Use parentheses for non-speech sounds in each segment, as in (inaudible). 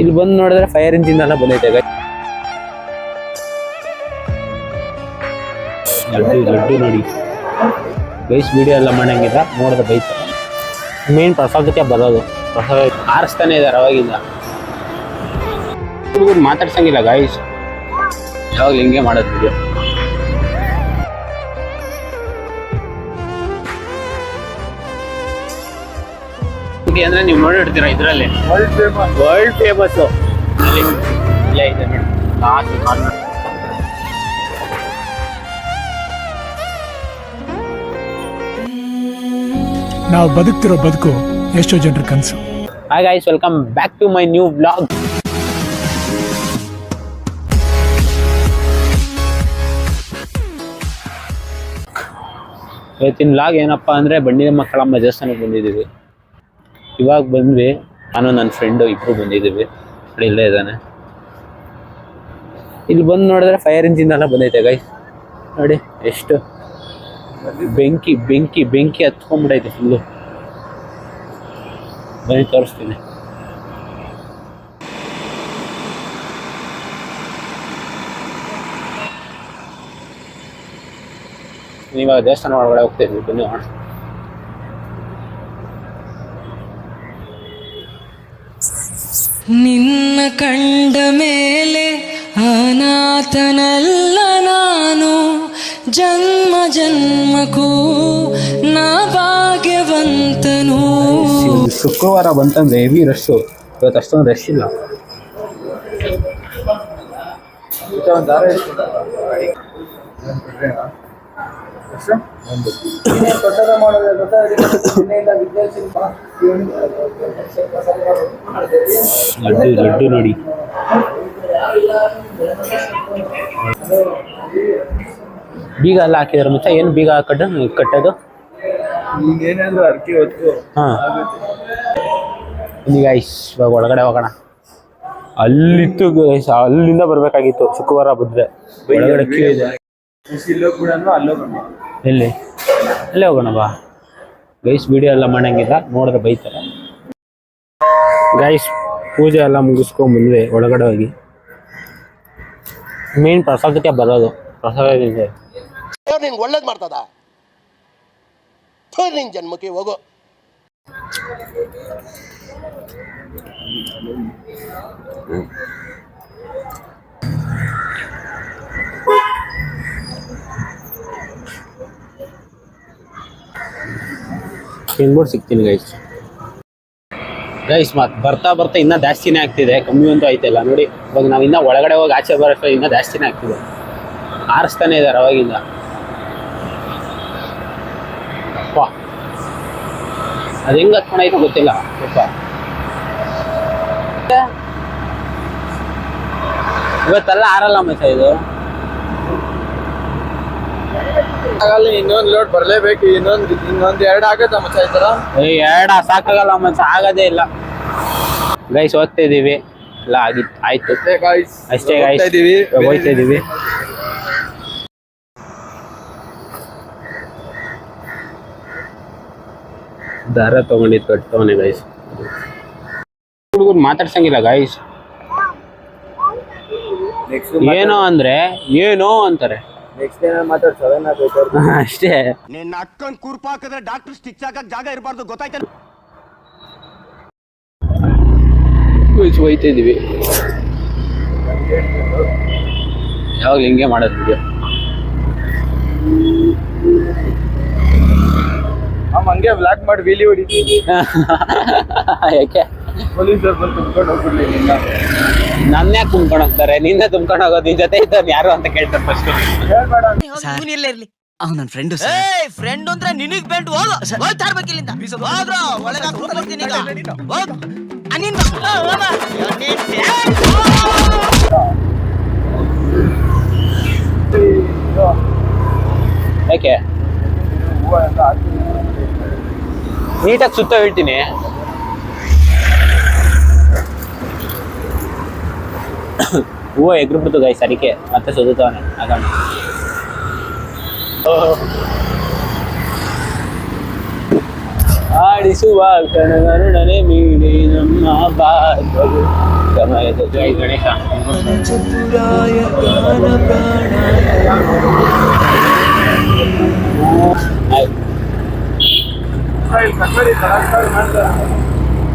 ಇಲ್ಲಿ ಬಂದು ನೋಡಿದ್ರೆ ಫೈರ್ ಇಂಜಿನ್ ಎಲ್ಲ ಬಂದೈತೆ. ಲಡ್ಡು ಲಡ್ಡು ನೋಡಿ. ಬೈಸ್ ವಿಡಿಯೋ ಎಲ್ಲ ಮಾಡಂಗಿಲ್ಲ ನೋಡಿದ್ರೆ ಬೈಸ್ ಮೇನ್ ಪ್ರಸಾದಕ್ಕೆ ಬರೋದು. ಪ್ರಸಾದ ಆರಿಸ್ತಾನೆ ಇದ್ದಾರೆ ಅವಾಗಿಂದ. ಹುಡುಗರು ಮಾತಾಡ್ಸಂಗಿಲ್ಲ ಗಾಯ್ಸ್ ಯಾವಾಗ ಹಿಂಗೆ ಮಾಡೋದು ವಿಡಿಯೋ ಅಂದ್ರೆ ನೀವು ನೋಡಿರ್ತೀರಾ ಇದರಲ್ಲಿ? ವರ್ಲ್ಡ್ ಫೇಮಸ್ ಇಲ್ಲ ಇದೆ ನೋಡಿ ಲಾಸ್ಟ್ ಕಾರ್ನರ್ ನಾವು ಬದುಕ್ತಿರೋ ಬದುಕು ಎಷ್ಟೋ ಜನರ ಕನಸು. Hi guys welcome back to my new blog ಇವತ್ತಿನ ಲಾಗ್ ಏನಪ್ಪ ಅಂದ್ರೆ ಬಂಡಿನ ಮಕ್ಕಳಮ್ಮ ದೇವಸ್ಥಾನಕ್ಕೆ ಬಂದಿದ್ದೀವಿ. ಇವಾಗ ಬಂದ್ವಿ. ನಾನು ನನ್ನ ಫ್ರೆಂಡು ಇಬ್ಬರು ಬಂದಿದ್ದೀವಿ. ಇಲ್ಲೇ ಇದ್ದಾನೆ. ಇಲ್ಲಿ ಬಂದು ನೋಡಿದ್ರೆ ಫೈರ್ ಇಂಜಿನ್ ಎಲ್ಲ ಬಂದೈತೆ ಗೈ ನೋಡಿ, ಎಷ್ಟು ಬೆಂಕಿ ಬೆಂಕಿ ಬೆಂಕಿ ಹತ್ಕೊಂಡ್ಬಿಡೈತೆ ಫುಲ್ಲು ಬನ್ನಿ, ತೋರಿಸ್ತೀನಿ. ಇವಾಗ ದೇವಸ್ಥಾನ ಒಳಗಡೆ ಹೋಗ್ತಾ ಇದ್ವಿ ಬನ್ನಿ ನಿನ್ನ ಕಂಡ ಮೇಲೆ ಅನಾಥನಲ್ಲ ನಾನು. ಜನ್ಮ ಜನ್ಮಕ್ಕೂ ನಾ ಭಾಗ್ಯವಂತನು. ಶುಕ್ರವಾರ ಬಂತಂದ್ರೆ ಹೆವಿ ರಶ್ಶು ಇವತ್ತು ಅಷ್ಟೊಂದು ರಶ್ ಇಲ್ಲ. ಲಡ್ಡು ಲಡ್ಡು ನೋಡಿ. ಬೀಗ ಎಲ್ಲ ಹಾಕಿದಾರೆ ಮತ್ತೆ? ಏನು ಬೀಗ ಹಾಕಡ್ ಕಟ್ಟೋದು? ಈಗೇನಾದ್ರು ಅರ್ಕೆ ಹೊತ್ತು ಹಾ. ಈಗ ಐಸ್ ಇವಾಗ ಒಳಗಡೆ ಹೋಗೋಣ. ಅಲ್ಲಿತ್ತು ಗೈಸ್ ಅಲ್ಲಿಂದ ಬರ್ಬೇಕಾಗಿತ್ತು. ಶುಕ್ರವಾರ ಬಂದ್ರೆ ಒಳಗಡೆ ಕ್ಯೂ ಇದೆ. ಇಲ್ಲೋ ಕೂಡ ಅಲ್ಲೋ ಕಣ ಎಲ್ಲಿ? ಅಲ್ಲೇ ಹೋಗೋಣ ಬಾ. ಗೈಸ್ ವಿಡಿಯೋ ಎಲ್ಲ ಮಾಡಂಗಿಲ್ಲ. ನೋಡಿದ್ರೆ ಬೈತಾರೆ. ಗೈಸ್ ಪೂಜೆ ಎಲ್ಲ ಮುಗಿಸ್ಕೊಂಬಂದ್ವಿ ಒಳಗಡೆ ಹೋಗಿ. ಮೇನ್ ಪ್ರಸಾದಕ್ಕೆ ಬರೋದು. ಪ್ರಸಾದ ಒಳ್ಳೇದು ಮಾಡ್ತದ? ಜನ್ಮಕ್ಕೆ ಹೋಗು. ತಿನ್ಬಿಟ್ಟು ಸಿಗ್ತೀನಿ ಗೈಸ್ ಗೈಸ್ ಮತ್ ಬರ್ತಾ ಬರ್ತಾ ಇನ್ನೂ ಜಾಸ್ತಿನೇ ಆಗ್ತಿದೆ. ಕಮ್ಮಿ ಅಂತೂ ಆಯ್ತಿಲ್ಲ ನೋಡಿ, ಇವಾಗ ನಾವು ಇನ್ನೂ ಒಳಗಡೆ ಹೋಗಿ ಆಚೆ ಬರೋಷ್ಟು ಇನ್ನೂ ಜಾಸ್ತಿನೇ ಆಗ್ತಿದೆ. ಆರಿಸ್ತಾನೆ ಇದ್ದಾರೆ ಅವಾಗಿಂದ. ಅಪ್ಪ. ಅದು ಹೆಂಗ್ ಹತ್ಕೊಂಡೈತೆ ಗೊತ್ತಿಲ್ಲ. ಅಪ್ಪ ಇವತ್ತೆಲ್ಲ ಆರಲ್ಲ ಮಚ್ಚ ಇದು? ಆಗಲ್ಲ ಇನ್ನೊಂದ್ ಲೋಡ್ ಬರ್ಲೇಬೇಕು ಇನ್ನೊಂದ್ ಇನ್ನೊಂದ್ ಎರಡ್ ಆಗತ್ತ ಮಚ್ಚ ಈ ತರ ಎರಡ ಸಾಕಾಗಲ್ಲ ಮಚ್ಚ ಆಗೋದೇ ಇಲ್ಲ. ಗೈಸ್ ಓದ್ತಾ ಇದೀವಿ. ಎಲ್ಲ ಆಗಿತ್ತು ಆಯ್ತು. ಗಾಯ್ಸ್ ಅಷ್ಟೇ ಗೈಸ್ ಹೋಗ್ತಾ ಇದೀವಿ. ಹೋಗ್ತಾ ಇದೀವಿ. ದಾರ ತಗೊಂಡಿದ್ದು ಕಟ್ತವನೆ ಗೈಸ್ ಹುಡುಗರು ಮಾತಾಡ್ಸಂಗಿಲ್ಲ ಗೈಸ್ ಏನೋ ಅಂದ್ರೆ ಏನೋ ಅಂತಾರೆ. ನೆಕ್ಸ್ಟ್ ಏನಾದ್ರು ಮಾತಾಡ್ಸೋಣ ಬೇಕಾದ್ರೆ ಅಷ್ಟೇ. ನಿನ್ನ ಅಕ್ಕನ್ ಕೂರ್ಪ ಹಾಕಿದ್ರೆ ಡಾಕ್ಟರ್ ಸ್ಟಿಚ್ ಹಾಕಕ್ ಜಾಗ ಇರಬಾರ್ದು ಗೊತ್ತಾಯ್ತಾ ಗೈಸ್ ಹೋಯ್ತಾ ಇದೀವಿ ಹೆಂಗೆ ಹಿಂಗೆ ಮಾಡೋದು ವಿಡಿಯೋ ಅಮ್ಮ ಹಂಗೆ ಬ್ಲಾಕ್ ಮಾಡಿ ವೀಲಿ ಹೊಡಿತೀವಿ (laughs) ಯಾಕೆ? ಪೊಲೀಸರು ಬಂದು ತುಂಬ್ಕೊಂಡು ಹೋಗ್ಬಿಡ್ಲಿ ನಿನ್ನ. ನನ್ನ ಯಾಕೆ ತುಂಬ್ಕೊಂಡು ಹೋಗ್ತಾರೆ ನಿನ್ನೆ ತುಂಬ್ಕೊಂಡು ಹೋಗೋದು ನಿನ್ ಜೊತೆ ಇದ್ದವ್ರು ಯಾರು ಅಂತ ಕೇಳ್ತಾರೆ ಫಸ್ಟ್ ಇರ್ಲಿ? ಅವ್ನು ನನ್ನ ಫ್ರೆಂಡು ಏಯ್ ಫ್ರೆಂಡ್ ಅಂದ್ರೆ ನಿನಗ್ ಬೆಂಡ್ ಹೋಗು. ಹೋಗ್ತಾ ಇರ್ಬೇಕು ಇಲ್ಲಿಂದ. ಹೋಗ್ರು ಒಳಗೆ ಹಾಕ್ಬಿಟ್ಟು ಈಗ. ಹೋಗು. ಅನಿನ್. ಯಾಕೆ? ನೀಟಾಗಿ ಸುತ್ತ ಹೇಳ್ತೀನಿ. ಹೂವು ಎಗ್ರಿಬಿಡ್ತು ಗೈಸ್ ಅದಕ್ಕೆ ಮತ್ತೆ ಸುದುತ್ತವನೆ ಆಗೋಣ ಆಡಿಸುವ ಕಣಗರುಡನೆ ಮೀಡಿ ನಮ್ಮ ಬಾಧವು ಸಮಯದ ಜೈ ಗಣೇಶ. ಆಯ್ತು.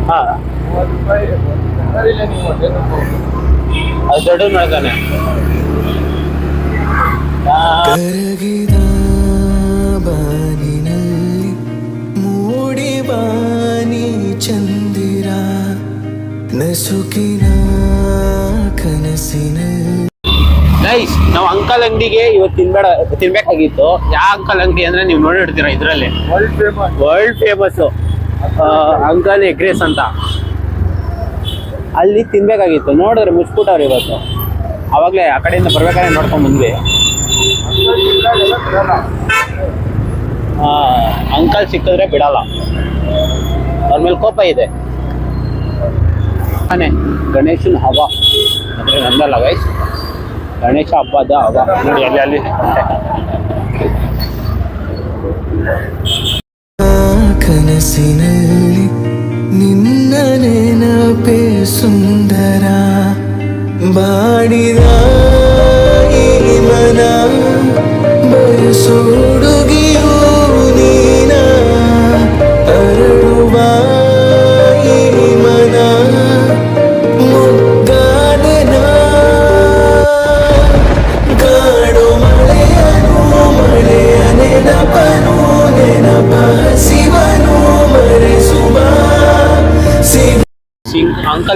ಹಾ ಅದು ದೊಡ್ಡ ಮಾಡ್ತಾನೆ ಕರಗಿದ ಬಾನಿನಲ್ಲಿ ಮೂಡಿ ಬಾನಿ ಚಂದಿರ ನಸುಕಿನ ಕನಸಿನಲ್ಲಿ. ಗೈಸ್ ನಾವು ಅಂಕಲ್ ಅಂಗಡಿಗೆ ಇವತ್ತು ತಿನ್ಬೇಡ ತಿನ್ಬೇಕಾಗಿತ್ತು. ಯಾವ ಅಂಕಲ್ ಅಂಗಡಿ ಅಂದ್ರೆ ನೀವು ನೋಡಿರ್ತೀರಾ ಇದ್ರಲ್ಲಿ? World famous world famous uncle egg rice ಅಂತ. ಅಲ್ಲಿ ತಿನ್ಬೇಕಾಗಿತ್ತು. ನೋಡಿದ್ರೆ ಮುಚ್ಬಿಟ್ಟವ್ರು ಇವತ್ತು. ಅವಾಗಲೇ ಆ ಕಡೆಯಿಂದ ಬರ್ಬೇಕಾದ್ರೆ ನೋಡ್ಕೊಂಡು ಬಂದ್ವಿ. ಅಂಕಲ್ ಸಿಕ್ಕಿದ್ರೆ ಬಿಡಲ್ಲ. ಅವ್ರ ಮೇಲೆ ಕೋಪ ಇದೆ. ಅನೆ ಗಣೇಶನ ಹಬ್ಬ. ಅಂದ್ರೆ ನಂದಲ್ಲ ಗೈಸ್ ಗಣೇಶ ಹಬ್ಬದ ಹಬ್ಬ. ನೋಡಿ, ಅಲ್ಲಿ ಅಲ್ಲಿ. ಕನಸಿನಲ್ಲಿ ನಿನ್ನ സുന്ദര ബാടിതായി മന ബസൂട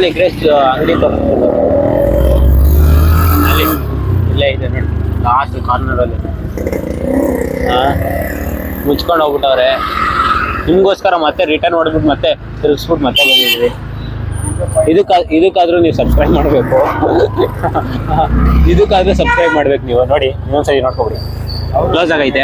ಸಿಂಗ್ ಗ್ರೇಸ್ ಅಂಗಡಿ ತೋರಿಸ್ಬೋದು ಅಲ್ಲಿ, ಇಲ್ಲೇ ಇದೆ ನೋಡಿ. ಲಾಸ್ಟ್ ಕಾರ್ನರಲ್ಲಿ ಮುಚ್ಕೊಂಡು ಹೋಗ್ಬಿಟ್ಟವ್ರೆ. ನಿಮಗೋಸ್ಕರ ಮತ್ತೆ ರಿಟರ್ನ್ ಹೊಡೆದ್ಬಿಟ್ಟು ಮತ್ತೆ ತಿರುಗಿಸ್ಬಿಟ್ಟು ಮತ್ತೆ ಬಂದಿದ್ವಿ ಇದಕ್ಕೆ, ಇದಕ್ಕಾದ್ರೂ ನೀವು ಸಬ್ಸ್ಕ್ರೈಬ್ ಮಾಡಬೇಕು. (laughs) ಇದಕ್ಕಾದ್ರೂ ಸಬ್ಸ್ಕ್ರೈಬ್ ಮಾಡ್ಬೇಕು ನೀವು. ನೋಡಿ, ಇನ್ನೊಂದ್ಸರಿ ನೋಡ್ಕೊಬಿಡಿ. ಕ್ಲೋಸ್ ಆಗೈತೆ.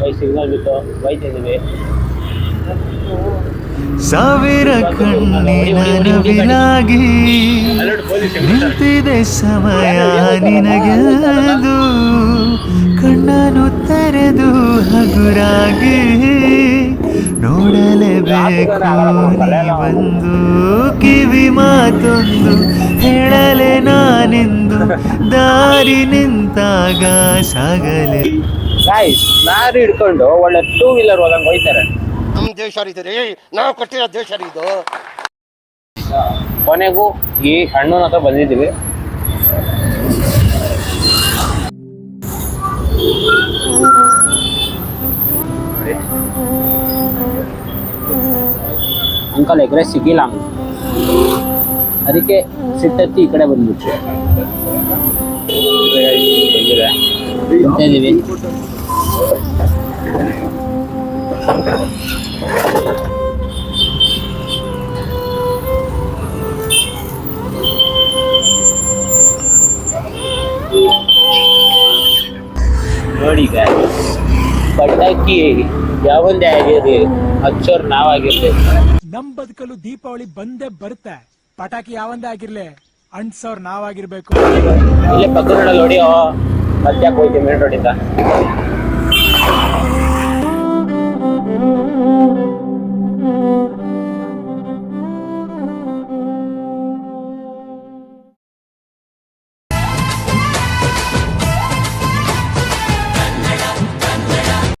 ಬೈ ಸಿಗ್ನಲ್ ಬಿಟ್ಟು ಬೈತಿದ್ದೀವಿ. ಸಾವಿರ ಕಣ್ಣಿನ ನವಿಲಾಗಿ ನಿಂತಿದೆ ಸಮಯ ನಿನಗೆಂದು ಕಣ್ಣನು ತೆರೆದು ಹಗುರಾಗಿ ನೋಡಲೇಬೇಕು ನೀ ಬಂದು ಕಿವಿ ಮಾತೊಂದು ಹೇಳಲೆ ನಾನೆಂದು ದಾರಿ ನಿಂತಾಗ ಸಾಗಲೆ. ಗಾಯ್ಸ್ ಲಾರಿ ಹಿಡ್ಕೊಂಡು ಒಳ್ಳೆ ಟೂ ವೀಲರ್ ಹೋದಂಗೆ ಹೋಯ್ತಾರೆ. ನಮ್ ದೇಶ ಇದು ರೀ ನಾವು ಕಟ್ಟಿರೋ ದೇಶ ರೀ ಇದು ಕೊನೆಗೂ ಈ ಹಣ್ಣುನ ಹತ್ರ ಬಂದಿದ್ದೀವಿ. ಅಂಕಲ್ ಎಗ್ರೆ ಸಿಕ್ಕಿಲ್ಲ ಅದಕ್ಕೆ ಸಿಟ್ಟತ್ತಿ ಈ ಕಡೆ ಬಂದ್ಬಿಟ್ರು. ಬಂದಿದೆ. ನೋಡಿ ಪಟಾಕಿ ಯಾವಂದೇ ಆಗಿರ್ಲಿ ಹಚ್ಚೋರ್ ನಾವಾಗಿರ್ಲಿ. ನಮ್ ಬದುಕಲು ದೀಪಾವಳಿ ಬಂದೇ ಬರುತ್ತೆ. ಪಟಾಕಿ ಯಾವಂದೇ ಆಗಿರ್ಲಿ ಅಂಟ್ಸೋರ್ ನಾವಾಗಿರ್ಬೇಕು. ಇಲ್ಲೇ ಪಕ್ಕ ರೋಡಲ್ಲಿ ಹೊಡಿಯೋ ಮಧ್ಯಾಹ್ನ ಹೋಯ್ತೀವಿ ಮೇನ್ ರೋಡಿಂದ